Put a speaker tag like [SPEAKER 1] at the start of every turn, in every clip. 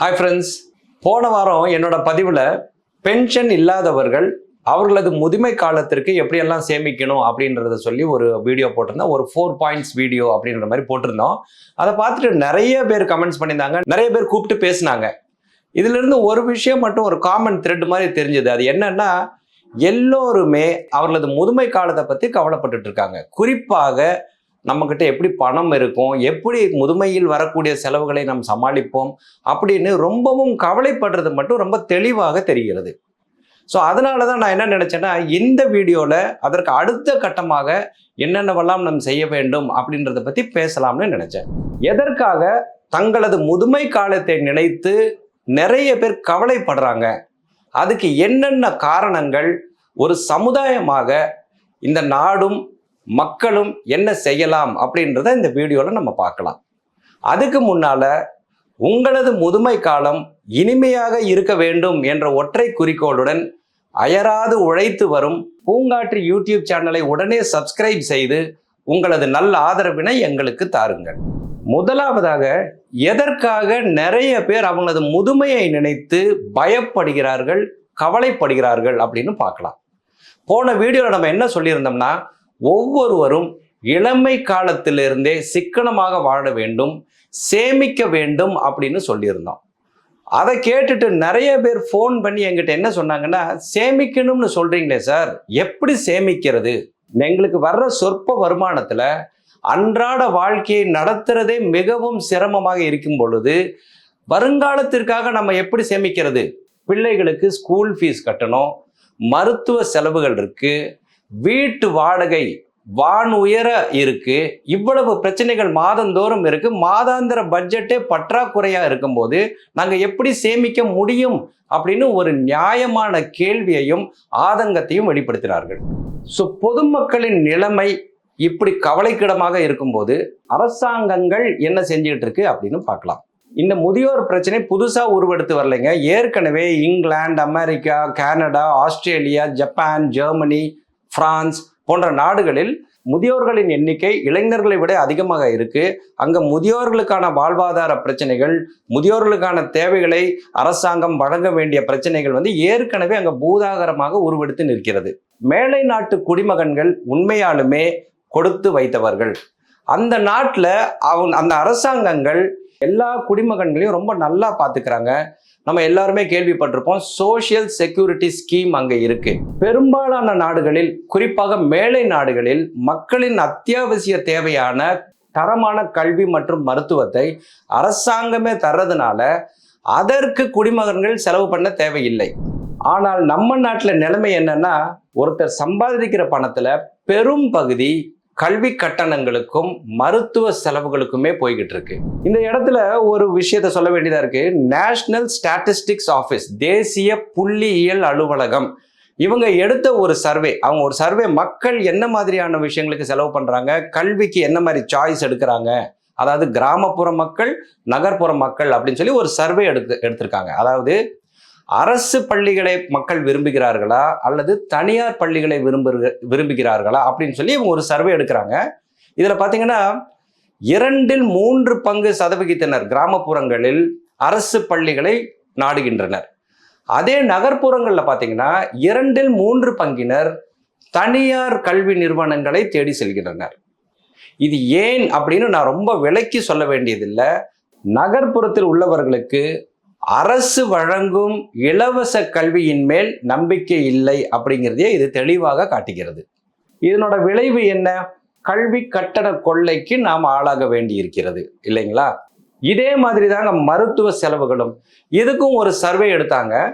[SPEAKER 1] Hi friends போன வாரம் என்னோட பதிவில் பென்ஷன் இல்லாதவர்கள் அவர்களது முதுமை காலத்திற்கு எப்படியெல்லாம் சேமிக்கணும் அப்படின்றத சொல்லி ஒரு வீடியோ போட்டிருந்தோம். ஒரு ஃபோர் பாயிண்ட்ஸ் வீடியோ அப்படின்ற மாதிரி போட்டிருந்தோம். அதை பார்த்துட்டு நிறைய பேர் கமெண்ட்ஸ் பண்ணியிருந்தாங்க. நிறைய பேர் கூப்பிட்டு பேசினாங்க. இதிலிருந்து ஒரு விஷயம் மட்டும் ஒரு காமன் த்ரெட் மாதிரி தெரிஞ்சது. அது என்னன்னா எல்லோருமே அவர்களது முதுமை காலத்தை பற்றி கவலைப்பட்டுட்டு இருக்காங்க. குறிப்பாக நம்மக்கிட்ட எப்படி பணம் இருக்கும் எப்படி முதுமையில் வரக்கூடிய செலவுகளை நாம் சமாளிப்போம் அப்படின்னு ரொம்பவும் கவலைப்படுறது மட்டும் ரொம்ப தெளிவாக தெரிகிறது. ஸோ அதனால தான் நான் என்ன நினச்சேன்னா இந்த வீடியோவில் அதற்கு அடுத்த கட்டமாக என்னென்னவெல்லாம் நாம் செய்ய வேண்டும் அப்படின்றத பற்றி பேசலாம்னு நினச்சேன். எதற்காக தங்களது முதுமை காலத்தை நினைத்து நிறைய பேர் கவலைப்படுறாங்க? அதுக்கு என்னென்ன காரணங்கள்? ஒரு சமுதாயமாக இந்த நாடும் மக்களும் என்ன செய்யலாம் அப்படின்றத இந்த வீடியோவில் நம்ம பார்க்கலாம். அதுக்கு முன்னால் உங்களது முதுமை காலம் இனிமையாக இருக்க வேண்டும் என்ற ஒற்றை குறிக்கோளுடன் அயராது உழைத்து வரும் பூங்காற்று யூடியூப் சேனலை உடனே சப்ஸ்கிரைப் செய்து உங்களது நல்ல ஆதரவினை எங்களுக்கு தாருங்கள். முதலாவதாக எதற்காக நிறைய பேர் அவங்களது முதுமையை நினைத்து பயப்படுகிறார்கள் கவலைப்படுகிறார்கள் அப்படின்னு பார்க்கலாம். போன வீடியோவில் நம்ம என்ன சொல்லியிருந்தோம்னா ஒவ்வொருவரும் இளமை காலத்திலிருந்தே சிக்கனமாக வாழ வேண்டும் சேமிக்க வேண்டும் அப்படின்னு சொல்லியிருந்தோம். அதை கேட்டுட்டு நிறைய பேர் ஃபோன் பண்ணி எங்கிட்ட என்ன சொன்னாங்கன்னா சேமிக்கணும்னு சொல்றீங்களே சார் எப்படி சேமிக்கிறது? எங்களுக்கு வர்ற சொற்ப வருமானத்தில் அன்றாட வாழ்க்கையை நடத்துறதே மிகவும் சிரமமாக இருக்கும் பொழுது வருங்காலத்திற்காக நம்ம எப்படி சேமிக்கிறது? பிள்ளைகளுக்கு ஸ்கூல் ஃபீஸ் கட்டணும் மருத்துவ செலவுகள் இருக்குது வீட்டு வாடகை வான் உயர இருக்கு. இவ்வளவு பிரச்சனைகள் மாதந்தோறும் இருக்கு. மாதாந்திர பட்ஜெட்டே பற்றாக்குறையா இருக்கும்போது நாங்க எப்படி சேமிக்க முடியும் அப்படின்னு ஒரு நியாயமான கேள்வியையும் ஆதங்கத்தையும் வெளிப்படுத்தினார்கள் ஸோ பொதுமக்களின் நிலைமை இப்படி கவலைக்கிடமாக இருக்கும்போது அரசாங்கங்கள் என்ன செஞ்சுட்டு இருக்கு அப்படின்னு பார்க்கலாம். இந்த முதியோர் பிரச்சனை புதுசாக உருவெடுத்து வரலைங்க. ஏற்கனவே England America Canada Australia Japan Germany France போன்ற நாடுகளில் முதியோர்களின் எண்ணிக்கை இளைஞர்களை விட அதிகமாக இருக்கு. அங்க முதியோர்களுக்கான வாழ்வாதார பிரச்சனைகள் முதியோர்களுக்கான தேவைகளை அரசாங்கம் வழங்க வேண்டிய பிரச்சனைகள் வந்து ஏற்கனவே அங்க பூதாகரமாக உருவெடுத்து நிற்கிறது. மேலை நாட்டு குடிமகன்கள் உண்மையாலுமே கொடுத்து வைத்தவர்கள். அந்த நாட்டில் அவங்க அந்த அரசாங்கங்கள் எல்லா குடிமகன்களையும் ரொம்ப நல்லா பார்த்துக்கிறாங்க. நம்ம எல்லாருமே கேள்விப்பட்டிருப்போம் சோஷியல் செக்யூரிட்டி ஸ்கீம் அங்கே இருக்கு. பெரும்பாலான நாடுகளில் குறிப்பாக மேலை நாடுகளில் மக்களின் அத்தியாவசிய தேவையான தரமான கல்வி மற்றும் மருத்துவத்தை அரசாங்கமே தர்றதுனால அதற்கு குடிமகன்கள் செலவு பண்ண தேவையில்லை. ஆனால் நம்ம நாட்டில் நிலைமை என்னன்னா ஒருத்தர் சம்பாதிக்கிற பணத்தில் பெரும் பகுதி கல்வி கட்டணங்களுக்கும் மருத்துவ செலவுகளுக்குமே போய்கிட்டு இருக்கு இந்த இடத்துல ஒரு விஷயத்த சொல்ல வேண்டியதா இருக்கு. நேஷனல் ஸ்டாட்டிஸ்டிக்ஸ் ஆஃபீஸ் தேசிய புள்ளியியல் அலுவலகம். இவங்க எடுத்த ஒரு சர்வே அவங்க ஒரு சர்வே மக்கள் என்ன மாதிரியான விஷயங்களுக்கு செலவு பண்றாங்க? கல்விக்கு என்ன மாதிரி சாய்ஸ் எடுக்கிறாங்க? அதாவது கிராமப்புற மக்கள் நகர்ப்புற மக்கள் அப்படின்னு சொல்லி ஒரு சர்வே எடுத்து எடுத்திருக்காங்க. அதாவது அரசு பள்ளிகளை மக்கள் விரும்புகிறார்களா? அல்லது தனியார் பள்ளிகளை விரும்பு விரும்புகிறார்களா? அப்படின்னு சொல்லி இவங்க ஒரு சர்வே எடுக்கிறாங்க. இதில் பார்த்தீங்கன்னா இரண்டில் மூன்று பங்கு சதவிகிதத்தினர் கிராமப்புறங்களில் அரசு பள்ளிகளை நாடுகின்றனர். அதே நகர்ப்புறங்களில் பார்த்தீங்கன்னா இரண்டில் மூன்று பங்கினர் தனியார் கல்வி நிறுவனங்களை தேடி செல்கின்றனர். இது ஏன் அப்படின்னு நான் ரொம்ப விலைக்கு சொல்ல வேண்டியதில்லை. நகர்ப்புறத்தில் உள்ளவர்களுக்கு அரசு வழங்கும் இலவச கல்வியின் மேல் நம்பிக்கை இல்லை அப்படிங்கிறதையே இது தெளிவாக காட்டுகிறது. இதனோட விளைவு என்ன? கல்வி கட்டண கொள்ளைக்கு நாம் ஆளாக வேண்டி இருக்கிறது இல்லைங்களா? இதே மாதிரி தாங்க மருத்துவ செலவுகளும். இதுக்கும் ஒரு சர்வே எடுத்தாங்க.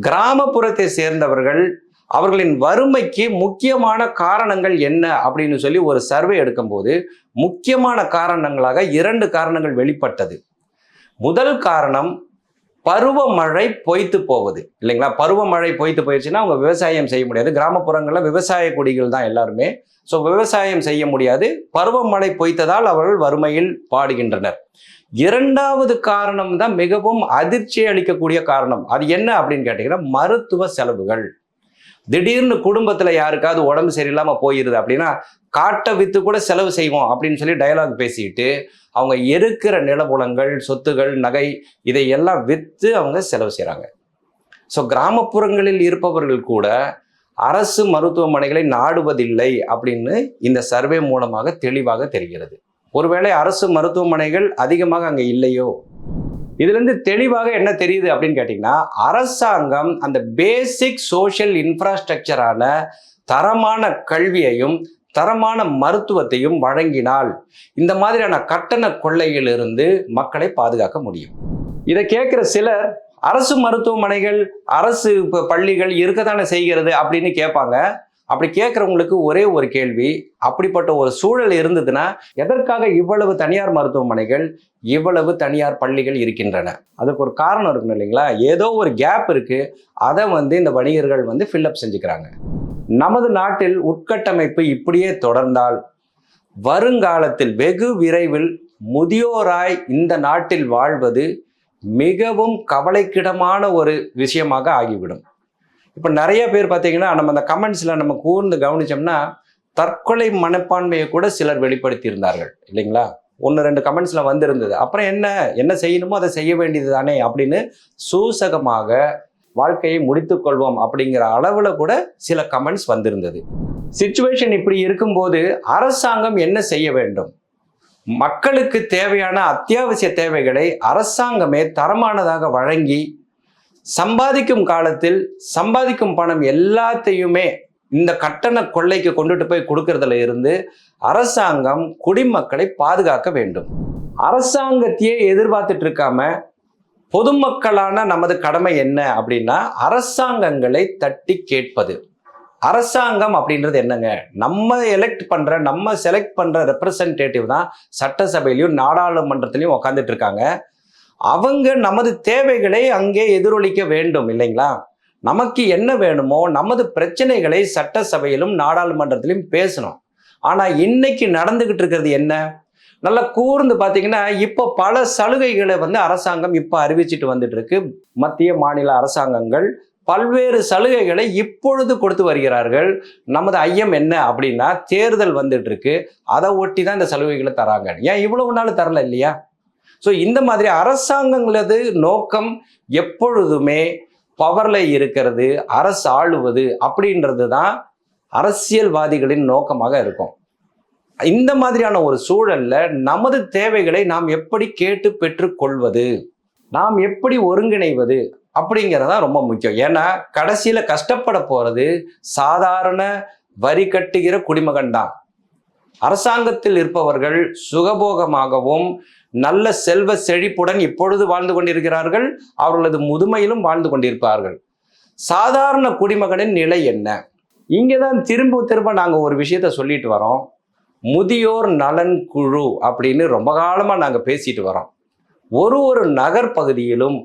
[SPEAKER 1] கிராமப்புறத்தை சேர்ந்தவர்கள் அவர்களின் வறுமைக்கு முக்கியமான காரணங்கள் என்ன அப்படின்னு சொல்லி ஒரு சர்வே எடுக்கும்போது முக்கியமான காரணங்களாக இரண்டு காரணங்கள் வெளிப்பட்டது. முதல் காரணம் பருவமழை பொய்த்து போவது இல்லைங்களா? பருவமழை பொய்த்து போயிடுச்சுன்னா அவங்க விவசாயம் செய்ய முடியாது. கிராமப்புறங்களில் விவசாய குடிகள் தான் எல்லாருமே. ஸோ விவசாயம் செய்ய முடியாது. பருவமழை பொய்த்ததால் அவர்கள் வறுமையில் பாடுகின்றனர். இரண்டாவது காரணம் தான் மிகவும் அதிர்ச்சி அளிக்கக்கூடிய காரணம். அது என்ன அப்படின்னு கேட்டீங்கன்னா மருத்துவ செலவுகள். திடீர்னு குடும்பத்தில் யாருக்காவது உடம்பு சரியில்லாமல் போயிடுது அப்படின்னா காட்டை விற்று கூட செலவு செய்வோம் அப்படின்னு சொல்லி டயலாக் பேசிட்டு அவங்க இருக்கிற நிலபுலங்கள் சொத்துகள் நகை இதையெல்லாம் விற்று அவங்க செலவு செய்கிறாங்க ஸோ கிராமப்புறங்களில் இருப்பவர்கள் கூட அரசு மருத்துவமனைகளை நாடுவதில்லை அப்படின்னு இந்த சர்வே மூலமாக தெளிவாக தெரிகிறது. ஒருவேளை அரசு மருத்துவமனைகள் அதிகமாக அங்கே இல்லையோ? இதுலேருந்து தெளிவாக என்ன தெரியுது அப்படின்னு கேட்டிங்கன்னா அரசாங்கம் அந்த பேசிக் சோஷியல் இன்ஃப்ராஸ்ட்ரக்சரான தரமான கல்வியையும் தரமான மருத்துவத்தையும் வழங்கினால் இந்த மாதிரியான கட்டண கொள்ளையிலிருந்து மக்களை பாதுகாக்க முடியும். இதை கேட்குற சிலர் அரசு மருத்துவமனைகள் அரசு ப- பள்ளிகள் இருக்கத்தானே செய்கிறது? அப்படின்னு கேட்பாங்க. அப்படி கேட்குறவங்களுக்கு ஒரே ஒரு கேள்வி அப்படிப்பட்ட ஒரு சூழல் இருந்ததுன்னா எதற்காக இவ்வளவு தனியார் மருத்துவமனைகள் இவ்வளவு தனியார் பள்ளிகள் இருக்கின்றன? அதுக்கு ஒரு காரணம் இருக்கணும் இல்லைங்களா? ஏதோ ஒரு கேப் இருக்குது அதை வந்து இந்த வணிகர்கள் வந்து ஃபில்லப் செஞ்சுக்கிறாங்க. நமது நாட்டில் உட்கட்டமைப்பு இப்படியே தொடர்ந்தால் வருங்காலத்தில் வெகு விரைவில் முதியோராய் இந்த நாட்டில் வாழ்வது மிகவும் கவலைக்கிடமான ஒரு விஷயமாக ஆகிவிடும். இப்போ நிறைய பேர் பார்த்தீங்கன்னா நம்ம அந்த கமெண்ட்ஸில் நம்ம கூர்ந்து கவனிச்சோம்னா தற்கொலை மனப்பான்மையை கூட சிலர் வெளிப்படுத்தி இருந்தார்கள் இல்லைங்களா? ஒன்று ரெண்டு கமெண்ட்ஸில் வந்திருந்தது. அப்புறம் என்ன? என்ன செய்யணுமோ அதை செய்ய வேண்டியது தானே அப்படின்னு சூசகமாக வாழ்க்கையை முடித்து கொள்வோம் அப்படிங்கிற அளவில் கூட சில கமெண்ட்ஸ் வந்திருந்தது. சுச்சுவேஷன் இப்படி இருக்கும்போது அரசாங்கம் என்ன செய்ய வேண்டும்? மக்களுக்கு தேவையான அத்தியாவசிய தேவைகளை அரசாங்கமே தரமானதாக வழங்கி சம்பாதிக்கும் காலத்தில் சம்பாதிக்கும் பணம் எல்லாத்தையுமே இந்த கட்டண கொள்ளைக்கு கொண்டுட்டு போய் கொடுக்கறதுல இருந்து அரசாங்கம் குடிமக்களை பாதுகாக்க வேண்டும். அரசாங்கத்தையே எதிர்பார்த்துட்டு இருக்காம பொதுமக்களான நமது கடமை என்ன அப்படின்னா அரசாங்கங்களை தட்டி கேட்பது. அரசாங்கம் அப்படின்றது என்னங்க? நம்ம எலெக்ட் பண்ற நம்ம செலக்ட் பண்ற ரெப்ரசன்டேட்டிவ் தான் சட்டசபையிலையும் நாடாளுமன்றத்திலையும் உட்காந்துட்டு இருக்காங்க. அவங்க நமது தேவைகளை அங்கே எதிரொலிக்க வேண்டும் இல்லைங்களா? நமக்கு என்ன வேணுமோ நமது பிரச்சனைகளை சட்டசபையிலும் நாடாளுமன்றத்திலும் பேசணும். ஆனால் இன்னைக்கு நடந்துகிட்டு இருக்கிறது என்ன? நல்லா கூர்ந்து பார்த்தீங்கன்னா இப்போ பல சலுகைகளை வந்து அரசாங்கம் இப்போ அறிவிச்சிட்டு வந்துட்டு இருக்கு மத்திய மாநில அரசாங்கங்கள் பல்வேறு சலுகைகளை இப்பொழுது கொடுத்து வருகிறார்கள். நமது ஐயம் என்ன அப்படின்னா தேர்தல் வந்துட்டு இருக்கு அதை ஒட்டி தான் இந்த சலுகைகளை தராங்க. ஏன் இவ்வளவு நாள் தரல இல்லையா? ஸோ இந்த மாதிரி அரசாங்கங்களது நோக்கம் எப்பொழுதுமே பவர்ல இருக்கிறது அரசு ஆளுவது அப்படின்றது தான் அரசியல்வாதிகளின் நோக்கமாக இருக்கும். இந்த மாதிரியான ஒரு சூழல்ல நமது தேவைகளை நாம் எப்படி கேட்டு பெற்றுக்கொள்வது நாம் எப்படி ஒருங்கிணைவது அப்படிங்கிறது தான் ரொம்ப முக்கியம். ஏன்னா கடைசியில் கஷ்டப்பட போகிறது சாதாரண வரி கட்டுகிற குடிமகன் தான் அரசாங்கத்தில் இருப்பவர்கள் சுகபோகமாகவும் நல்ல செல்வ செழிப்புடன் இப்பொழுது வாழ்ந்து கொண்டிருக்கிறார்கள். அவர்களது முதுமையிலும் வாழ்ந்து கொண்டிருப்பார்கள். சாதாரண குடிமகனின் நிலை என்ன? இங்கே தான் திரும்ப திரும்ப நாங்கள் ஒரு விஷயத்த சொல்லிட்டு வரோம். முதியோர் நலன் குழு அப்படின்னு ரொம்ப காலமாக நாங்கள் பேசிட்டு வரோம். ஒரு ஒரு நகர் பகுதியிலும்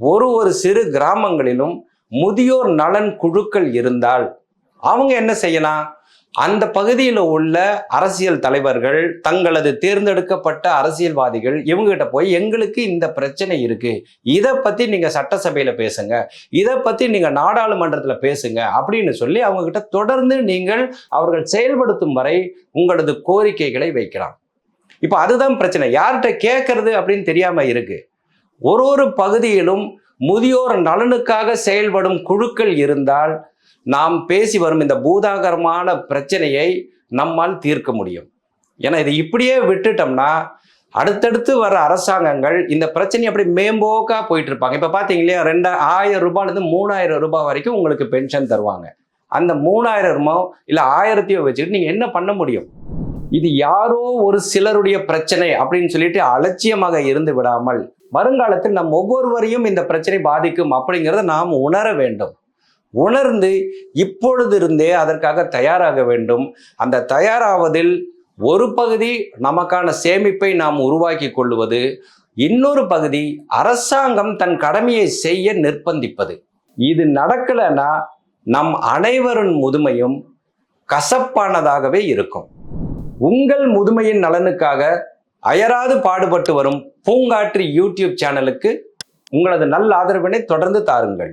[SPEAKER 1] ஒரு ஒரு சிறு கிராமங்களிலும் முதியோர் நலன் குழுக்கள் இருந்தால் அவங்க என்ன செய்யலாம்? அந்த பகுதியில் உள்ள அரசியல் தலைவர்கள் தங்களது தேர்ந்தெடுக்கப்பட்ட அரசியல்வாதிகள் இவங்ககிட்ட போய் எங்களுக்கு இந்த பிரச்சனை இருக்கு. இதை பத்தி நீங்க சட்டசபையில பேசுங்க. இதை பத்தி நீங்க நாடாளுமன்றத்தில் பேசுங்க. அப்படின்னு சொல்லி அவங்க கிட்ட தொடர்ந்து நீங்கள் அவர்கள் செயல்படுத்தும் வரை உங்களது கோரிக்கைகளை வைக்கலாம் இப்போ அதுதான் பிரச்சனை. யார்கிட்ட கேட்கறது அப்படின்னு தெரியாம இருக்கு. ஒரு ஒரு பகுதியிலும் முதியோர் நலனுக்காக செயல்படும் குழுக்கள் இருந்தால் நாம் பேசி வரும் இந்த பூதாகரமான பிரச்சனையை நம்மால் தீர்க்க முடியும். ஏன்னா இதை இப்படியே விட்டுட்டோம்னா அடுத்தடுத்து வர அரசாங்கங்கள் இந்த பிரச்சனையை அப்படி மேம்போக்காக போயிட்டு இருப்பாங்க இப்போ பார்த்தீங்க இல்லையா ரெண்டா ஆயிரம் ரூபாயிலிருந்து மூணாயிரம் ரூபாய் வரைக்கும் உங்களுக்கு பென்ஷன் தருவாங்க. அந்த மூணாயிரம் ரூபாய் இல்லை ஆயிரத்தையோ வச்சுக்கிட்டு நீங்கள் என்ன பண்ண முடியும்? இது யாரோ ஒரு சிலருடைய பிரச்சனை அப்படின்னு சொல்லிட்டு அலட்சியமாக இருந்து விடாமல் வருங்காலத்தில் நம் ஒவ்வொருவரையும் இந்த பிரச்சனை பாதிக்கும் அப்படிங்கிறத நாம் உணர வேண்டும். உணர்ந்து இப்பொழுது இருந்தே அதற்காக தயாராக வேண்டும். அந்த தயாராவதில் ஒரு பகுதி நமக்கான சேமிப்பை நாம் உருவாக்கி கொள்வது இன்னொரு பகுதி அரசாங்கம் தன் கடமையை செய்ய நிர்பந்திப்பது. இது நடக்கலைன்னா நம் அனைவரின் முதுமையும் கசப்பானதாகவே இருக்கும். உங்கள் முதுமையின் நலனுக்காக அயராது பாடுபட்டு வரும் பூங்காற்று யூடியூப் சேனலுக்கு உங்களது நல்ல ஆதரவினை தொடர்ந்து தாருங்கள்.